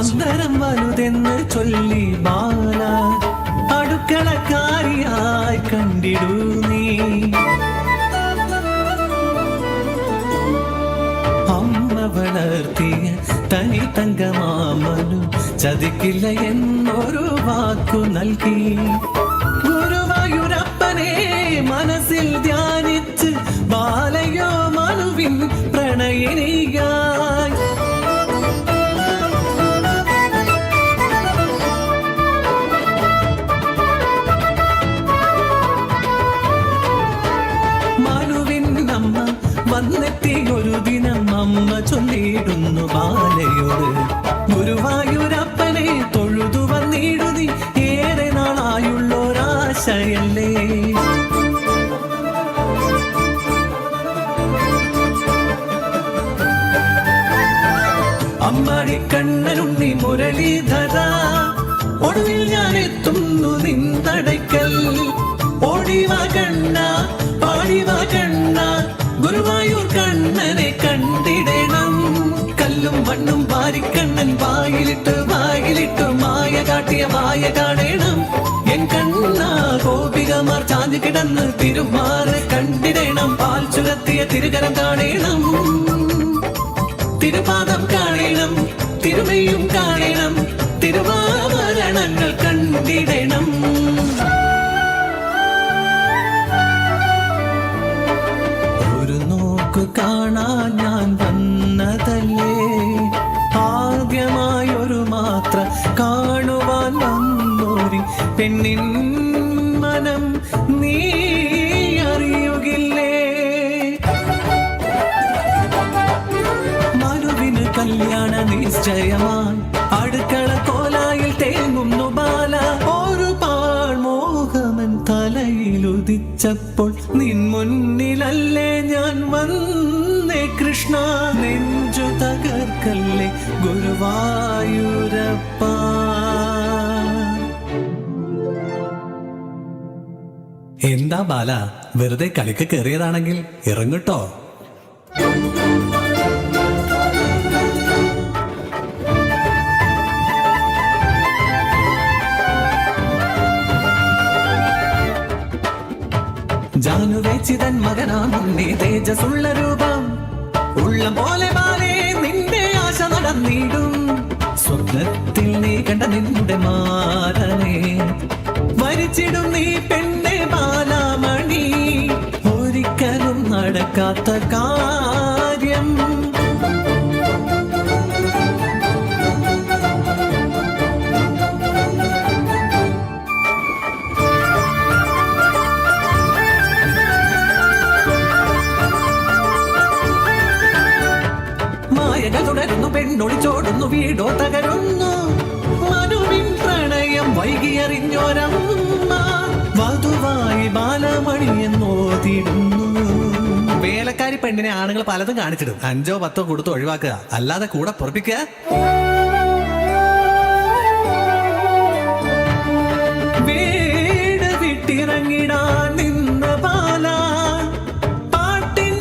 അന്തരം വലുതെന്ന് ചൊല്ലി ബാല അടുക്കളക്കാരിയായി കണ്ടിടൂ നീ. അമ്മ വളർത്തിയ തനി തങ്കമാമനു ചതിക്കില്ല എന്നൊരു വാക്കു നൽകി. ഗുരുവായൂരപ്പനെ മനസ്സിൽ ധ്യാനിച്ച് ബാലയോ മനുവിൻ പ്രണയിനിയായി വന്നെത്തി ഒരു ദിനം അമ്മ ചൊല്ലിയിടുന്നു ബാലയോട്. ഗുരുവായൂരപ്പനെ തൊഴുതു വന്നിടുതി ഏറെ നാളായുള്ളൊരാശയല്ലേ. അമ്മാടി കണ്ണനുണ്ണി മുരളീധര ഒടുവിൽ ഞാൻ എത്തുന്നു നിന്തടയ്ക്കൽ. ഓടിവ കണ്ണ പാടിവ കണ്ണ ഗുരുവായൂർ കണ്ണനെ കണ്ടിടണം. കല്ലും മണ്ണും പാരിക്കണ്ണൻ വായിലിട്ട് വായിലിട്ട് മായ കാട്ടിയ മായ കാണണം. എൻ കണ്ണ ഗോപികമാർ ചാഞ്ഞു കിടന്ന് തിരുമാറ് കണ്ടിടണം. പാൽ ചുരത്തിയ തിരുകരം കാണണം. തിരുപാദം കാണണം തിരുമയും കാണണം. തിരുവാഭരണങ്ങൾ കണ്ടിടണം. പെണ്ണിൻ മനം നീ അറിയുകില്ലേ? മനുവിന് കല്യാണ നിശ്ചയമായി അടുക്കള കോലായിൽ തേങ്ങുന്നു ബാല. ഒരു തലയിൽ ഉദിച്ചപ്പോൾ നിൻ മുന്നിലല്ലേ ഞാൻ വന്നേ കൃഷ്ണ. നെഞ്ചു തകർക്കല്ലേ ഗുരുവായൂരപ്പ. എന്താ ബാല? വെറുതെ കളിക്ക് കയറിയതാണെങ്കിൽ ഇറങ്ങട്ടോ. ജാനുവേച്ചിതൻ മകനാമുണ്ണി തേജസ്സുള്ള രൂപം. ഉള്ളം പോലെ ബാലേ നിന്റെ ആശ നടന്നിടും. സ്വപ്നത്തിൽ നീ കണ്ട നിന്നുടെ മാരനെ കാര്യം. മായകൾ തുടരുന്നു പെണ്ണൊളിച്ചോടുന്നു വീടോ തകരുന്നു. മനുവിൻ പ്രണയം വൈകിയറിഞ്ഞോരമ്മ വധുവായി ബാലമണി എന്നോതിടുന്നു വേലക്കാരി പെണ്ണിനെ ആണുങ്ങൾ പലതും കാണിച്ചിടും. അഞ്ചോ പത്തോ കൊടുത്ത് ഒഴിവാക്കുക. അല്ലാതെ കൂടെ പൊറപ്പിക്കുക? വീട് വിട്ടിറങ്ങിടാൻ പാട്ടിൻ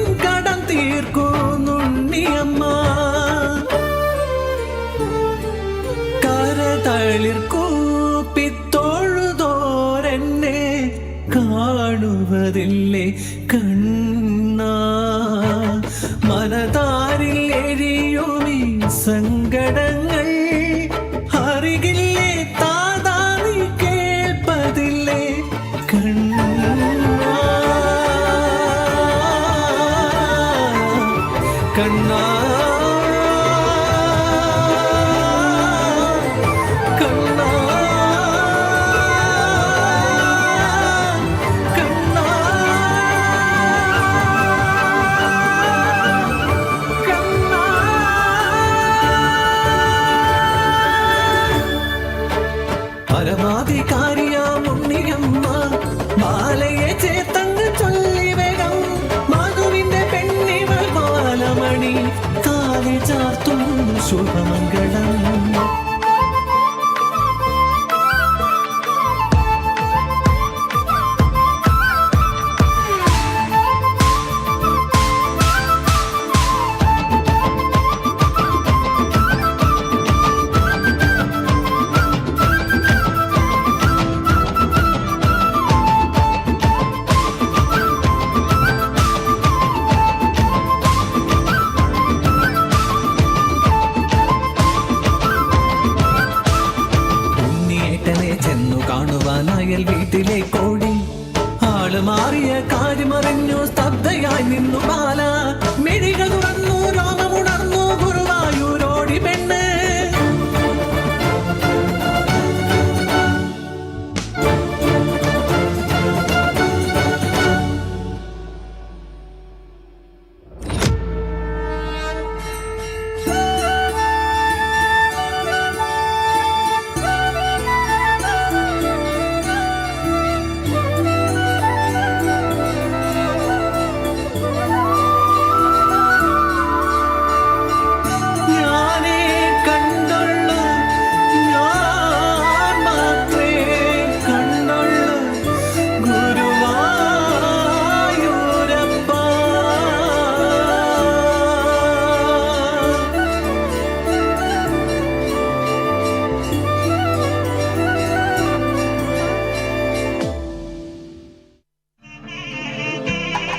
കാണുവതില്ലേ? മാറിയ കാര്യമറിഞ്ഞു സ്തബ്ധയായി നിന്നു ബാല. മിഴികൾ തുറന്നു